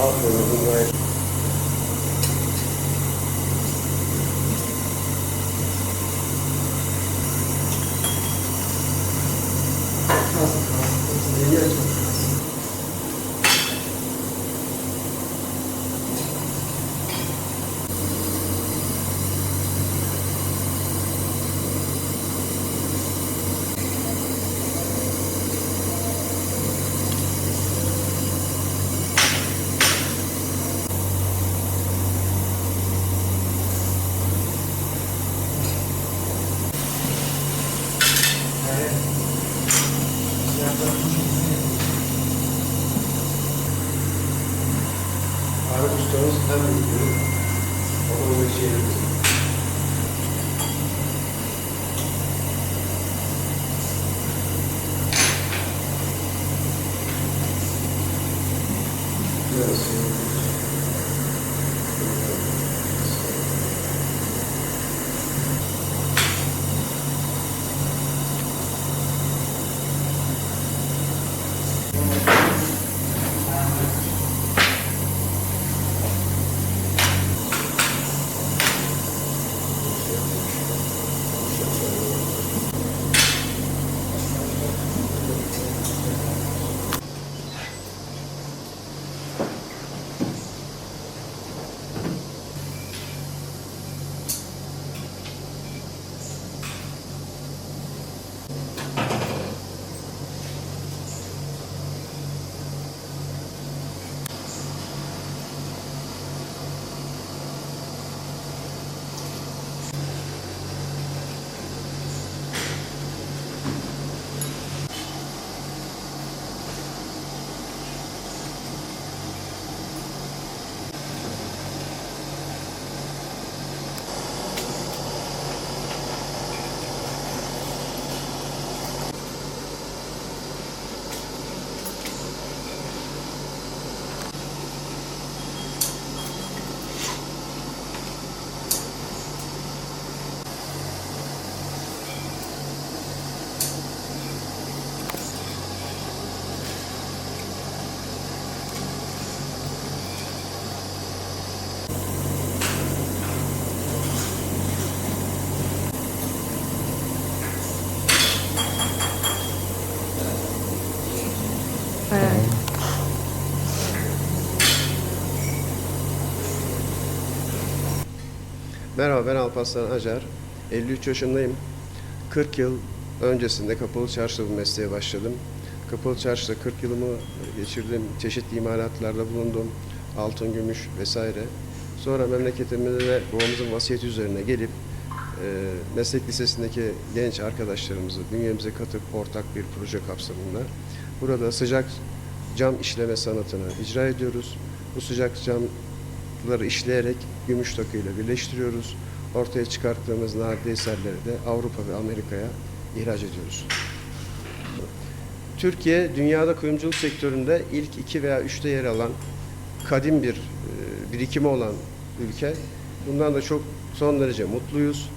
Aferin, bu gayet. Kalsın kalsın. Yeni açmak kalsın. Evet. Siyahlar Arif ustamız hem büyüyor, o da bir şey yapıyor. Biraz Merhaba ben Alparslan Acar. 53 yaşındayım. 40 yıl öncesinde Kapalı Çarşıda bu mesleğe başladım. Kapalı Çarşıda 40 yılımı geçirdim. Çeşitli imalatlarda bulundum. Altın, gümüş vesaire. Sonra memleketimizde de babamızın vasiyeti üzerine gelip e, meslek lisesindeki genç arkadaşlarımızı bünyemize katıp ortak bir proje kapsamında burada sıcak cam işleme sanatını icra ediyoruz. Bu sıcak camları işleyerek gümüş takıyla birleştiriyoruz. Ortaya çıkarttığımız nadide eserleri de Avrupa ve Amerika'ya ihraç ediyoruz. Türkiye dünyada kuyumculuk sektöründe ilk iki veya üçte yer alan kadim bir e, birikimi olan ülke. Bundan da çok son derece mutluyuz.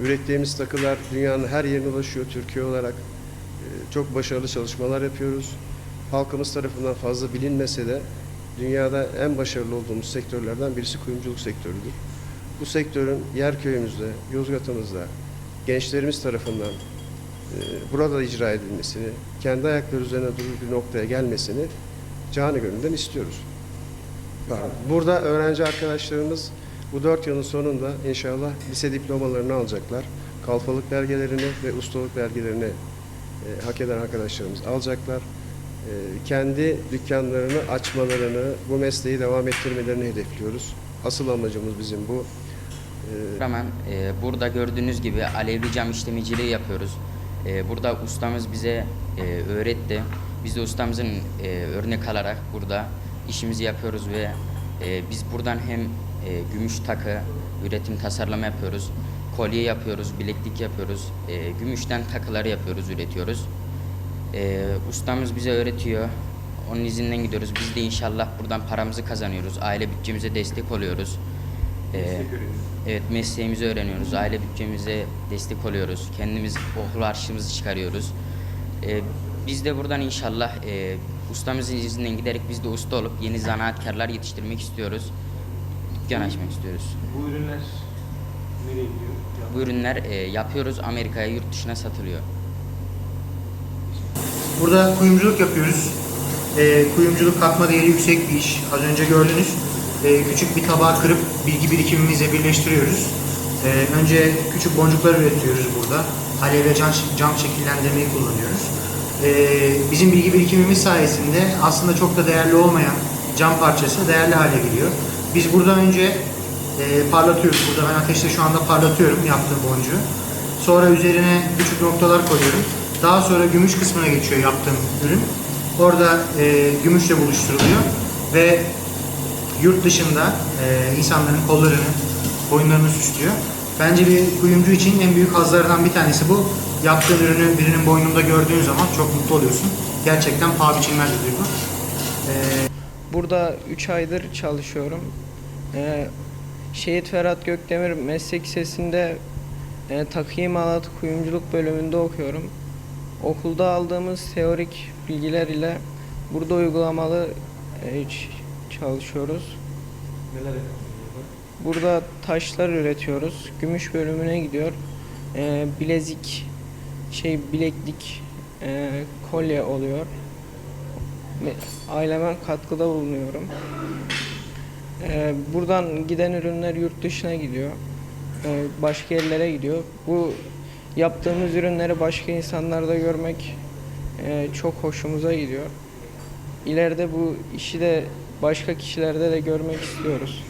Ürettiğimiz takılar dünyanın her yerine ulaşıyor Türkiye olarak. e, Çok başarılı çalışmalar yapıyoruz. Halkımız tarafından fazla bilinmese de dünyada en başarılı olduğumuz sektörlerden birisi kuyumculuk sektörüdür. Bu sektörün yer köyümüzde, Yozgat'ımızda gençlerimiz tarafından e, burada icra edilmesini, kendi ayakları üzerine durur bir noktaya gelmesini canı gönülden istiyoruz. Pardon. Burada öğrenci arkadaşlarımız bu dört yılın sonunda inşallah lise diplomalarını alacaklar. Kalfalık belgelerini ve ustalık belgelerini e, hak eden arkadaşlarımız alacaklar. E, kendi dükkanlarını açmalarını, bu mesleği devam ettirmelerini hedefliyoruz. Asıl amacımız bizim bu. E, Hemen e, burada gördüğünüz gibi alevli cam işlemeciliği yapıyoruz. E, burada ustamız bize e, öğretti. Biz de ustamızın e, örnek alarak burada işimizi yapıyoruz ve e, biz buradan hem e, gümüş takı, üretim tasarlama yapıyoruz, kolye yapıyoruz, bileklik yapıyoruz, gümüşten takıları yapıyoruz, üretiyoruz. E, ustamız bize öğretiyor. Onun izinden gidiyoruz. Biz de inşallah buradan paramızı kazanıyoruz. Aile bütçemize destek oluyoruz. E, Evet mesleğimizi öğreniyoruz. Aile bütçemize destek oluyoruz. Kendimiz okul harçlığımızı çıkarıyoruz. E, biz de buradan inşallah e, ustamızın izinden giderek biz de usta olup yeni zanaatkarlar yetiştirmek istiyoruz. Dükkan açmak istiyoruz. Bu ürünler nereye gidiyor? Bu ürünler e, yapıyoruz Amerika'ya yurt dışına satılıyor. Burada kuyumculuk yapıyoruz. Ee, kuyumculuk katma değeri yüksek bir iş. Az önce gördünüz. Ee, küçük bir tabağı kırıp bilgi birikimimize birleştiriyoruz. Ee, önce küçük boncuklar üretiyoruz burada. Alev ve cam, cam şekillendirmeyi kullanıyoruz. Ee, bizim bilgi birikimimiz sayesinde aslında çok da değerli olmayan cam parçası değerli hale geliyor. Biz burada önce e, parlatıyoruz. Burada ben ateşte şu anda parlatıyorum yaptığım boncuğu. Sonra üzerine küçük noktalar koyuyorum. Daha sonra gümüş kısmına geçiyor yaptığım ürün. Orada e, gümüşle buluşturuluyor ve yurt dışında e, insanların kollarını, boyunlarını süslüyor. Bence bir kuyumcu için en büyük hazlardan bir tanesi bu. Yaptığın ürünü birinin boynunda gördüğün zaman çok mutlu oluyorsun. Gerçekten paha biçilmez bir duygu. E, Burada 3 aydır çalışıyorum. Ee, Şehit Ferhat Gökdemir Meslek Lisesi'nde e, takı imalat kuyumculuk bölümünde okuyorum. Okulda aldığımız teorik bilgiler ile burada uygulamalı e, çalışıyoruz. Neler yapıyorsunuz burada? Taşlar üretiyoruz. Gümüş bölümüne gidiyor. Ee, bilezik, şey bileklik, e, kolye oluyor. Me- Aileme katkıda bulunuyorum. Ee, buradan giden ürünler yurt dışına gidiyor. Ee, başka yerlere gidiyor. Bu yaptığımız ürünleri başka insanlarda görmek e, çok hoşumuza gidiyor. İleride bu işi de başka kişilerde de görmek istiyoruz.